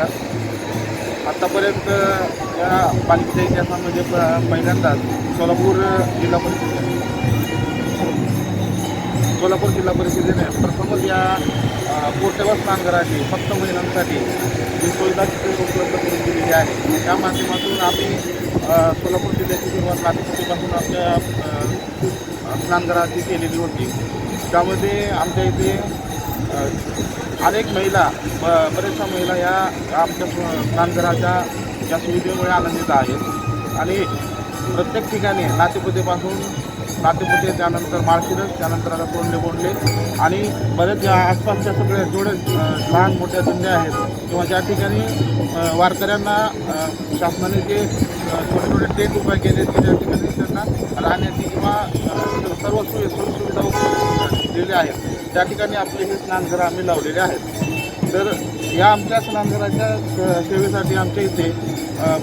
नमस्कार आत्तापर्यंत या पालिकेच्या इतिहासामध्ये प- पहिल्यांदाच सोलापूर जिल्हा परिषद सोलापूर जिल्हा परिषदेने प्रथमच या पोर्टेबल स्नानघराची फक्त महिलांसाठी जी सुविधा तिथे उपलब्ध करून दिलेली आहे. त्या माध्यमातून आम्ही सोलापूर जिल्ह्याची सुरुवात लातूरपासून आपल्या अ, स्नानघराची केलेली होती. त्यामध्ये आमच्या इथे अनेक महिला ब- बऱ्याचशा महिला या आमच्या स्व- स्नानघराच्या या सुविधेमुळे आनंदित आहेत. आणि प्रत्येक ठिकाणी नातेपुतेपासून नातेपुते त्यानंतर माळशिरस त्यानंतर आता कोंडले बोंडले आणि बरेच आसपासच्या सगळ्या जेवढे लहान मोठ्या धंदे आहेत किंवा ज्या ठिकाणी वारकऱ्यांना शासनाने जे छोटे छोटे टेक उपाय केले ते त्या ठिकाणी त्यांना राहण्याची किंवा सर्व सोयी सुविधा उपलब्ध दिलेल्या आहेत. त्या ठिकाणी आपले हे स्नानघरं आम्ही लावलेले आहेत. तर या आमच्या स्नानघराच्या सेवेसाठी आमच्या इथे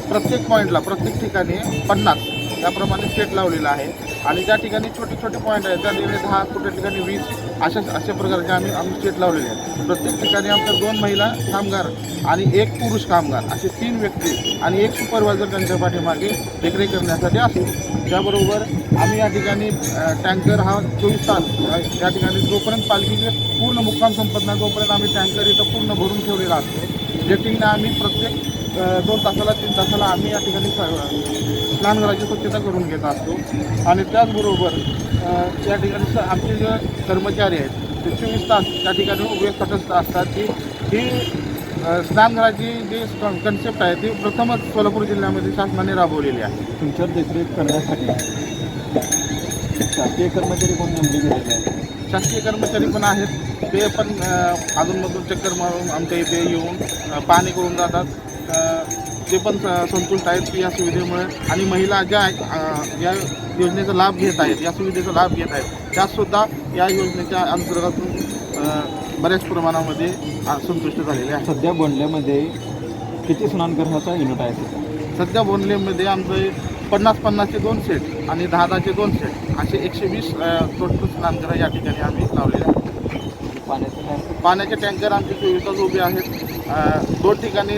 प्रत्येक पॉईंटला प्रत्येक ठिकाणी पन्नास त्याप्रमाणे सेट लावलेला आहे. आणि ज्या ठिकाणी छोटे छोटे पॉईंट आहेत त्या ठिकाणी दहा कुठल्या ठिकाणी वीस अशा अशा प्रकारचे आम्ही आम्ही सेट लावलेले आहेत प्रत्येक ठिकाणी आमच्या दोन महिला कामगार आणि एक पुरुष कामगार असे तीन व्यक्ती आणि एक सुपरवायझर त्यांच्या पाठीमागे देखरेख करण्यासाठी असतो. त्याबरोबर आम्ही या ठिकाणी टँकर हा चोवीस तास या ठिकाणी जोपर्यंत पालखीचे पूर्ण मुक्काम संपत नाही तोपर्यंत आम्ही टँकर इथं पूर्ण भरून ठेवलेला असतो. जेटिंगनं आम्ही प्रत्येक दोन तासाला तीन तासाला आम्ही या ठिकाणी स्नानघराची स्वच्छता करून घेत असतो. आणि त्याचबरोबर या ठिकाणी स- आमचे जे कर्मचारी आहेत ते चोवीस तास त्या ठिकाणी उभे तटस्थ असतात. की ही स्नानघराची जी कन्सेप्ट आहे ती प्रथमच सोलापूर जिल्ह्यामध्ये शासनाने राबवलेली आहे. तुमच्यावर देखरेख करण्यासाठी शासकीय कर्मचारी कोण नेमले गेलेले आहेत? शासकीय कर्मचारी पण आहेत. ते पण अ, अधूनमधून चक्कर मारून आमच्या इथे येऊन पाहणी करून जातात. ते पण संतुष्ट आहेत की या सुविधेमुळे आणि महिला ज्या या योजनेचा लाभ घेत आहेत या सुविधेचा लाभ घेत आहेत. त्यासुद्धा या योजनेच्या अंतर्गत बऱ्याच प्रमाणामध्ये संतुष्ट झालेले आहेत. सध्या बोंडल्यामध्ये किती स्नानगृहाचा युनिट आहे सध्या? बोनलेमध्ये आमचे पन्नास पन्नासचे दोन सेट आणि दहा दहाचे दोन सेट असे एकशे वीस टोटल स्नानघरं या ठिकाणी आम्ही लावलेले आहेत. पाण्याचं टँकर पाण्याचे टँकर आमचे चोवीस उभे आहेत. दोन ठिकाणी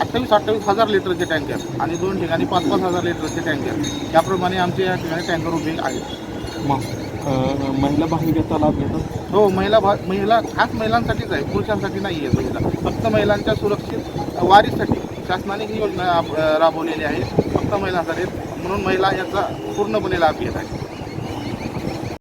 अठ्ठावीस अठ्ठावीस हजार लिटरचे टँकर आणि दोन ठिकाणी पाच पाच हजार लिटरचे टँकर याप्रमाणे आमचे या ठिकाणी टँकर उभे आहेत. मग महिला भाविक याचा लाभ घेतात? हो महिला भा महिला खास महिलांसाठीच आहे. पुरुषांसाठी नाही आहे सुविधा फक्त महिलांच्या सुरक्षित वारीसाठी शासनाने ही योजना राबवलेली आहे. महिला झालेत म्हणून महिला याचा पूर्णपणे लाभ घेत आहेत.